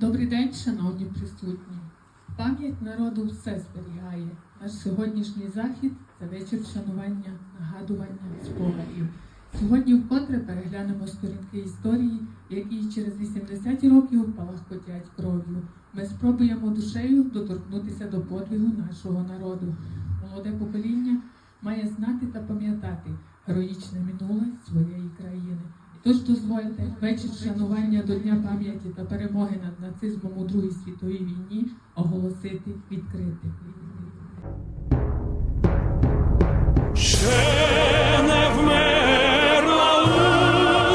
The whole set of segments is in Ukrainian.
Добрий день, шановні присутні. Пам'ять народу все зберігає. Наш сьогоднішній захід це вечір вшанування, нагадування, спогадів. Сьогодні вкотре переглянемо сторінки історії, які через 80 років палахкотять кров'ю. Ми спробуємо душею доторкнутися до подвигу нашого народу. Молоде покоління має знати та пам'ятати героїчне минуле своєї країни. Тож дозвольте вечір шанування до Дня пам'яті та перемоги над нацизмом у Другій світовій війні оголосити відкритим. Ще не вмерла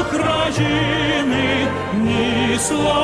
України ні слава,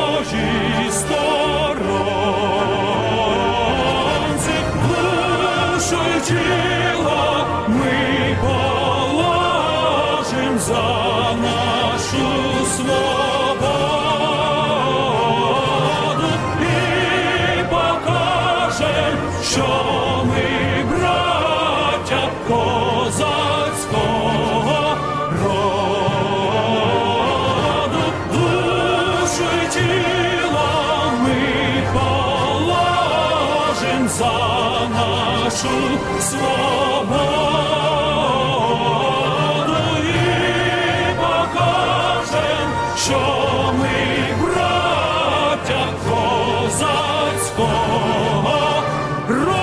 тіло положим за нашу свободу нашу свободу і покажем, що ми браття козацького роду.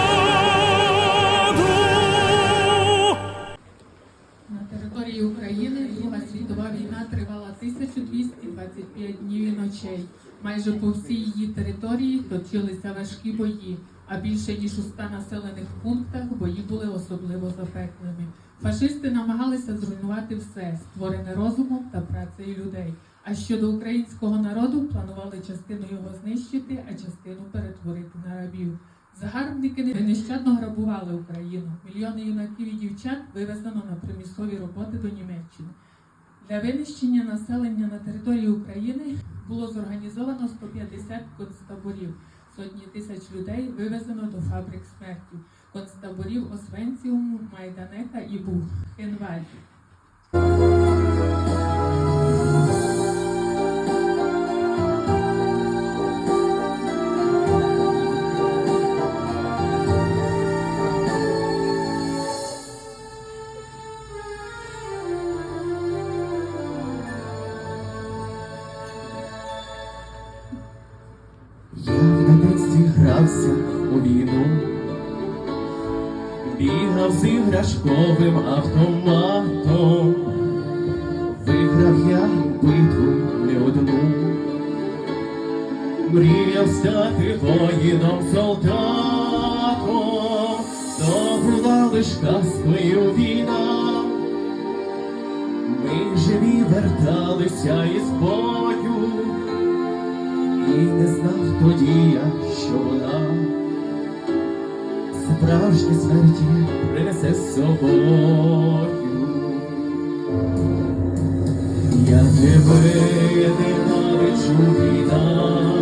На території України Друга світова війна тривала 1225 днів і ночей. Майже по всій її території точилися важкі бої, а більше ніж у 100 населених пунктах бої були особливо запеклими. Фашисти намагалися зруйнувати все, створене розумом та працею людей. А щодо українського народу, планували частину його знищити, а частину перетворити на рабів. Загарбники нещадно грабували Україну. Мільйони юнаків і дівчат вивезено на примісові роботи до Німеччини. Для винищення населення на території України було зорганізовано 150 концтаборів. Сотні тисяч людей вивезено до фабрик смерті. Концтаборів Освенціуму, Майданека і Бухенвальді. Я грався у війну, бігав з іграшковим автоматом, виграв я битву не одну, мріяв стати воїном солдатом, то була лиш казкою війна. Ми живі верталися із бою. І не знав тоді я, що вона справжні смерті принесе з собою. Я тебе ненавиджу війна,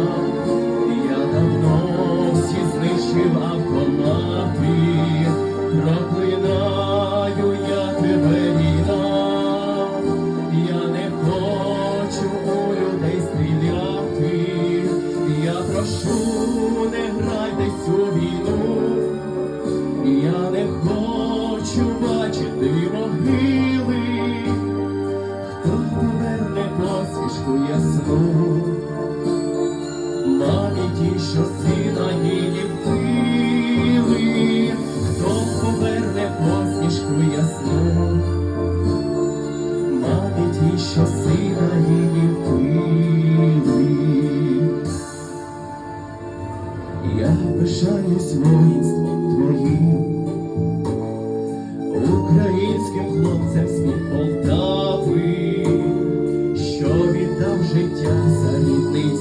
ті, що сина її вбили. Я пишаюсь воїнством твоїм, українським хлопцям світ Полтави, що віддав життя за рідний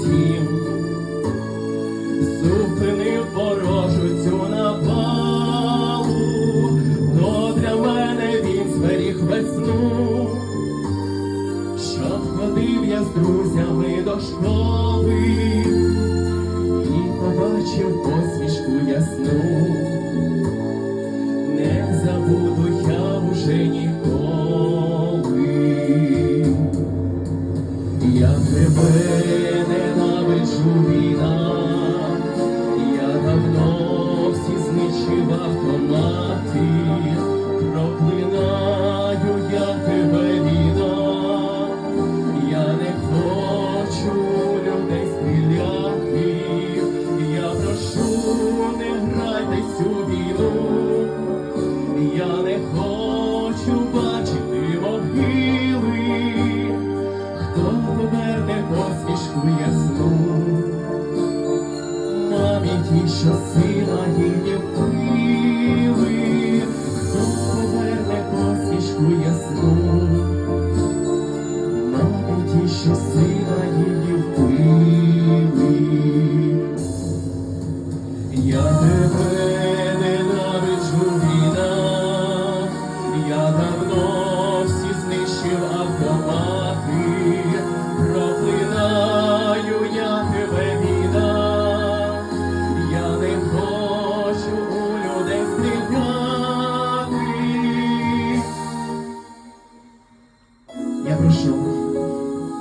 і побачив посмішку ясну. Не забуду я уже ніколи.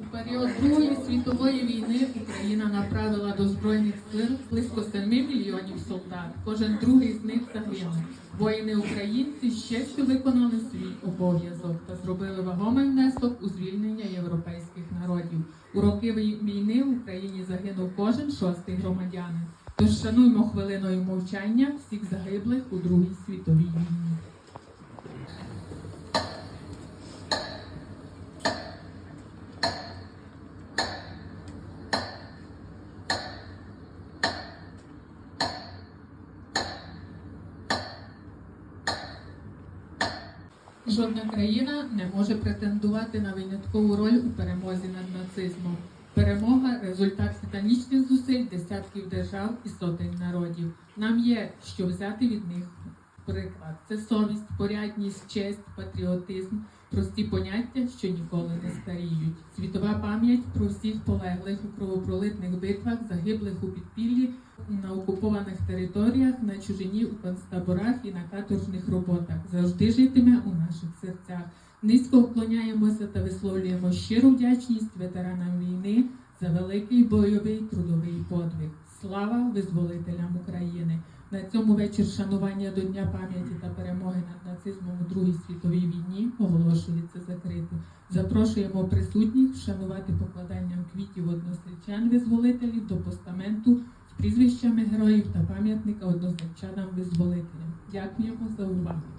У період Другої світової війни Україна направила до збройних сил близько 7 мільйонів солдат. Кожен другий з них загинув. Воїни українці з честю виконали свій обов'язок та зробили вагомий внесок у звільнення європейських народів. У роки війни в Україні загинув кожен шостий громадянин. Тож шануймо хвилиною мовчання всіх загиблих у Другій світовій війні. Жодна країна не може претендувати на виняткову роль у перемозі над нацизмом. Перемога результат титанічних зусиль десятків держав і сотень народів. Нам є що взяти від них приклад. Це совість, порядність, честь, патріотизм, прості поняття, що ніколи не старіють. Світова пам'ять про всіх полеглих у кровопролитних битвах, загиблих у підпіллі на окупованих територіях, на чужині у концтаборах і на каторжних роботах завжди житиме у наших серцях. Низько вклоняємося та висловлюємо щиру вдячність ветеранам війни за великий бойовий трудовий подвиг. Слава визволителям України! На цьому вечір шанування до Дня пам'яті та перемоги над нацизмом у Другій світовій війні оголошується закритим. Запрошуємо присутніх вшанувати покладанням квітів односельчан визволителів до постаменту з прізвищами героїв та пам'ятника односельчанам визволителям. Дякуємо за увагу.